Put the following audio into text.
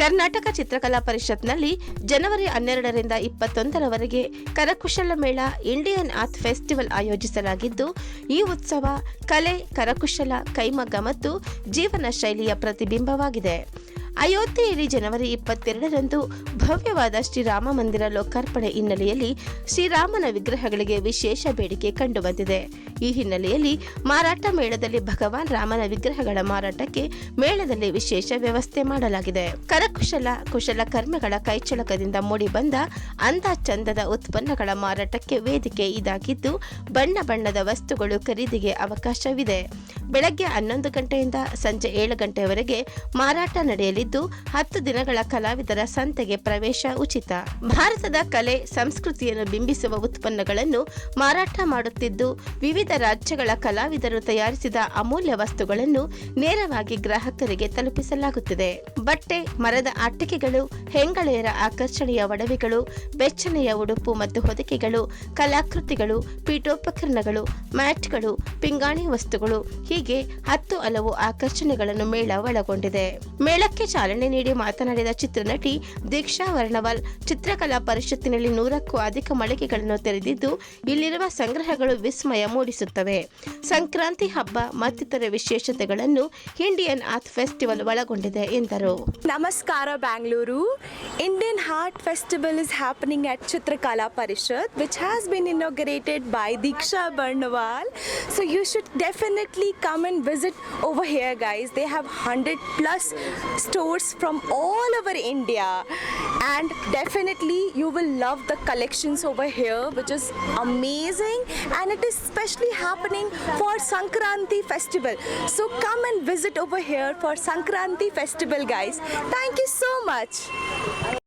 ಕರ್ನಾಟಕ ಚಿತ್ರಕಲಾ ಪರಿಷತ್ನಲ್ಲಿ ಜನವರಿ ಹನ್ನೆರಡರಿಂದ ಇಪ್ಪತ್ತೊಂದರವರೆಗೆ ಕರಕುಶಲ ಮೇಳ ಇಂಡಿಯನ್ ಆರ್ಟ್ ಫೆಸ್ಟಿವಲ್ ಆಯೋಜಿಸಲಾಗಿದ್ದು, ಈ ಉತ್ಸವ ಕಲೆ, ಕರಕುಶಲ, ಕೈಮಗ್ಗ ಮತ್ತು ಜೀವನ ಶೈಲಿಯ ಪ್ರತಿಬಿಂಬವಾಗಿದೆ. ಅಯೋಧ್ಯೆಯಲ್ಲಿ ಜನವರಿ ಇಪ್ಪತ್ತೆರಡರಂದು ಭವ್ಯವಾದ ಶ್ರೀರಾಮ ಮಂದಿರ ಲೋಕಾರ್ಪಣೆ ಹಿನ್ನೆಲೆಯಲ್ಲಿ ಶ್ರೀರಾಮನ ವಿಗ್ರಹಗಳಿಗೆ ವಿಶೇಷ ಬೇಡಿಕೆ ಕಂಡುಬಂದಿದೆ. ಈ ಹಿನ್ನೆಲೆಯಲ್ಲಿ ಮಾರಾಟ ಮೇಳದಲ್ಲಿ ಭಗವಾನ್ ರಾಮನ ವಿಗ್ರಹಗಳ ಮಾರಾಟಕ್ಕೆ ಮೇಳದಲ್ಲಿ ವಿಶೇಷ ವ್ಯವಸ್ಥೆ ಮಾಡಲಾಗಿದೆ. ಕರಕುಶಲ, ಕುಶಲ ಕರ್ಮಗಳ ಕೈಚಳಕದಿಂದ ಮೂಡಿಬಂದ ಅಂದ ಚಂದದ ಉತ್ಪನ್ನಗಳ ಮಾರಾಟಕ್ಕೆ ವೇದಿಕೆ ಇದಾಗಿದ್ದು, ಬಣ್ಣ ಬಣ್ಣದ ವಸ್ತುಗಳು ಖರೀದಿಗೆ ಅವಕಾಶವಿದೆ. ಬೆಳಗ್ಗೆ ಹನ್ನೊಂದು ಗಂಟೆಯಿಂದ ಸಂಜೆ ಏಳು ಗಂಟೆಯವರೆಗೆ ಮಾರಾಟ ನಡೆಯಲಿದ್ದು, ಹತ್ತು ದಿನಗಳ ಕಲಾವಿದರ ಸಂತೆಗೆ ಪ್ರವೇಶ ಉಚಿತ. ಭಾರತದ ಕಲೆ, ಸಂಸ್ಕೃತಿಯನ್ನು ಬಿಂಬಿಸುವ ಉತ್ಪನ್ನಗಳನ್ನು ಮಾರಾಟ ಮಾಡುತ್ತಿದ್ದು, ವಿವಿಧ ರಾಜ್ಯಗಳ ಕಲಾವಿದರು ತಯಾರಿಸಿದ ಅಮೂಲ್ಯ ವಸ್ತುಗಳನ್ನು ನೇರವಾಗಿ ಗ್ರಾಹಕರಿಗೆ ತಲುಪಿಸಲಾಗುತ್ತಿದೆ. ಬಟ್ಟೆ, ಮರದ ಆಟಿಕೆಗಳು, ಹೆಂಗಳೆಯರ ಆಕರ್ಷಣೀಯ ಒಡವೆಗಳು, ಬೆಚ್ಚನೆಯ ಉಡುಪು ಮತ್ತು ಹೊದಿಕೆಗಳು, ಕಲಾಕೃತಿಗಳು, ಪೀಠೋಪಕರಣಗಳು, ಮ್ಯಾಟ್ಗಳು, ಪಿಂಗಾಣಿ ವಸ್ತುಗಳು ಹತ್ತು ಹಲವು ಆಕರ್ಷಣೆಗಳನ್ನು ಮೇಳ ಒಳಗೊಂಡಿದೆ. ಮೇಳಕ್ಕೆ ಚಾಲನೆ ನೀಡಿ ಮಾತನಾಡಿದ ಚಿತ್ರನಟಿ ದೀಕ್ಷಾ ವರ್ಣವಾಲ್, ಚಿತ್ರಕಲಾ ಪರಿಷತ್ತಿನಲ್ಲಿ ನೂರಕ್ಕೂ ಅಧಿಕ ಮಳಿಗೆಗಳನ್ನು ತೆರೆದಿದ್ದು, ಇಲ್ಲಿರುವ ಸಂಗ್ರಹಗಳು ವಿಸ್ಮಯ ಮೂಡಿಸುತ್ತವೆ. ಸಂಕ್ರಾಂತಿ ಹಬ್ಬ ಮತ್ತಿತರ ವಿಶೇಷತೆಗಳನ್ನು ಇಂಡಿಯನ್ ಆರ್ಟ್ ಫೆಸ್ಟಿವಲ್ ಒಳಗೊಂಡಿದೆ ಎಂದರು. ನಮಸ್ಕಾರ Bangalore. Indian art festival is happening at Chitrakala Parishath which has been inaugurated by Deeksha Barnwal so you should definitely come and visit over here, guys. They have 100 plus stores from all over India. And definitely you will love the collections over here, which is amazing. And it is especially happening for Sankranti festival. So come and visit over here for Sankranti festival, guys. Thank you so much.